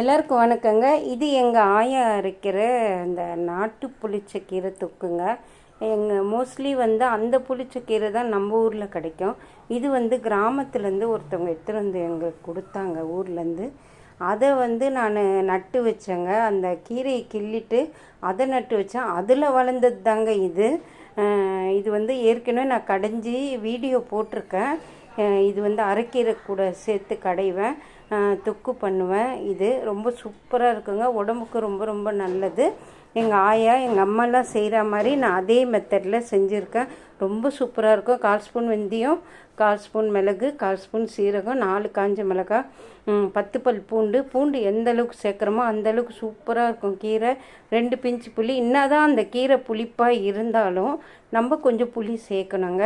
எல்லாருக்கும் வணக்கங்க. இது எங்கள் ஆயா அரைக்கிற அந்த நாட்டு புளிச்சக்கீரை தொக்குங்க. எங்கள் மோஸ்ட்லி வந்து அந்த புளிச்சக்கீரை தான் நம்ம ஊரில் கிடைக்கும். இது வந்து கிராமத்துலேருந்து ஒருத்தவங்க எடுத்துகிட்டு வந்து எங்களுக்கு கொடுத்தாங்க ஊர்லேருந்து. அதை வந்து நான் நட்டு வச்சேங்க. அந்த கீரையை கிள்ளிட்டு அதை நட்டு வச்சேன். அதில் வளர்ந்தது தாங்க இது இது வந்து ஏற்கனவே நான் கடைஞ்சி வீடியோ போட்டிருக்கேன். இது வந்து அரைக்கீரை கூட சேர்த்து கடைவேன். தொக்கு பண்ணுவேன். இது ரொம்ப சூப்பராக இருக்குங்க. உடம்புக்கு ரொம்ப ரொம்ப நல்லது. எங்கள் ஆயா எங்கள் அம்மாலாம் செய்கிற மாதிரி நான் அதே மெத்தடில் செஞ்சுருக்கேன். ரொம்ப சூப்பராக இருக்கும். கால் ஸ்பூன் வெந்தயம் கால் ஸ்பூன் மிளகு கால் ஸ்பூன் சீரகம் நாலு காஞ்ச மிளகாய் பத்து பல் பூண்டு. பூண்டு எந்த அளவுக்கு சேர்க்குறோமோ அந்த அளவுக்கு சூப்பராக இருக்கும் கீரை. ரெண்டு பிஞ்சு புளி. இன்னாதான் அந்த கீரை புளிப்பாக இருந்தாலும் நம்ம கொஞ்சம் புளி சேர்க்கணுங்க.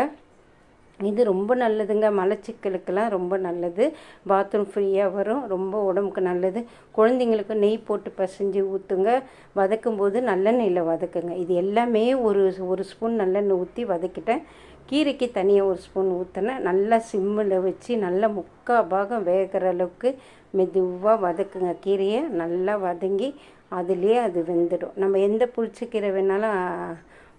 இது ரொம்ப நல்லதுங்க. மலச்சிக்கலுக்கெல்லாம் ரொம்ப நல்லது. பாத்ரூம் ஃப்ரீயாக வரும். ரொம்ப உடம்புக்கு நல்லது. குழந்தைங்களுக்கு நெய் போட்டு பசைஞ்சு ஊற்றுங்க வதக்கும் போது நல்லெண்ணெயில் வதக்குங்க. இது எல்லாமே ஒரு ஒரு ஸ்பூன் நல்லெண்ணெய் ஊற்றி வதக்கிட்டேன். கீரைக்கு தனியாக ஒரு ஸ்பூன் ஊற்றினேன் நல்லா சிம்மில் வச்சு நல்லா முக்கால் பாகம் வேகிற அளவுக்கு மெதுவாக வதக்குங்க. கீரையை நல்லா வதங்கி அதுலேயே அது வெந்துடும். நம்ம எந்த புளிச்சக்கீரை வேணாலும்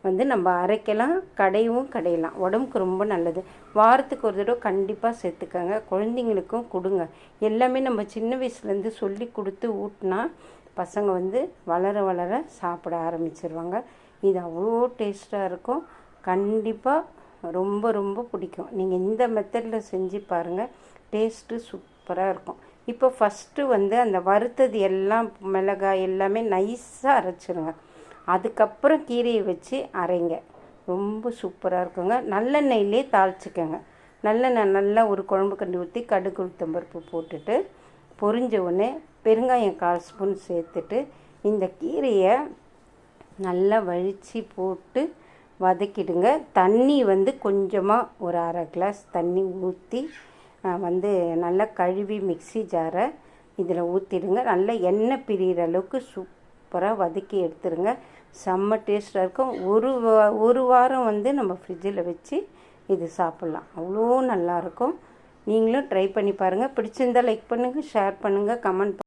வந்து நம்ம அரைக்கலாம் கடையவும் கடையலாம். உடம்புக்கு ரொம்ப நல்லது. வாரத்துக்கு ஒரு தடவை கண்டிப்பாக சேர்த்துக்கங்க. குழந்தைங்களுக்கும் கொடுங்க. எல்லாமே நம்ம சின்ன வயசுலேருந்து சொல்லி கொடுத்து ஊட்டினா பசங்க வந்து வளர வளர சாப்பிட ஆரம்பிச்சிருவாங்க. இது அவ்வளோ டேஸ்ட்டாக இருக்கும். கண்டிப்பாக ரொம்ப ரொம்ப பிடிக்கும். நீங்கள் இந்த மெத்தடில் செஞ்சு பாருங்கள் டேஸ்ட்டு சூப்பராக இருக்கும். இப்போ ஃபஸ்ட்டு வந்து அந்த வறுத்தது எல்லாம் மிளகாய் எல்லாமே நைஸாக அரைச்சிருங்க. அதுக்கப்புறம் கீரையை வச்சு அரைங்க. ரொம்ப சூப்பராக இருக்குங்க. நல்லெண்ணெயிலே தாளிச்சிக்கோங்க. நல்லெண்ணெய் நல்லா ஒரு குழம்பு கண்டி ஊற்றி கடுகு உளுத்தம்பருப்பு போட்டுட்டு பொரிஞ்ச உடனே பெருங்காயம் கால் ஸ்பூன் சேர்த்துட்டு இந்த கீரையை நல்லா வழித்து போட்டு வதக்கிடுங்க. தண்ணி வந்து கொஞ்சமாக ஒரு அரை கிளாஸ் தண்ணி ஊற்றி வந்து நல்லா கழுவி மிக்ஸி ஜாரை இதில் ஊற்றிடுங்க நல்லா எண்ணெய் பிரிகிற அளவுக்கு சூப் சூப்பராக வதக்கி எடுத்துருங்க. செம்ம டேஸ்ட்டாக இருக்கும். ஒரு வா- ஒரு வாரம் வந்து நம்ம ஃப்ரிட்ஜில் வச்சு இது சாப்பிட்லாம். அவ்வளோ நல்லாயிருக்கும் நீங்களும் ட்ரை பண்ணி பாருங்கள் பிடிச்சிருந்தா லைக் பண்ணுங்கள் ஷேர் பண்ணுங்கள் கமெண்ட்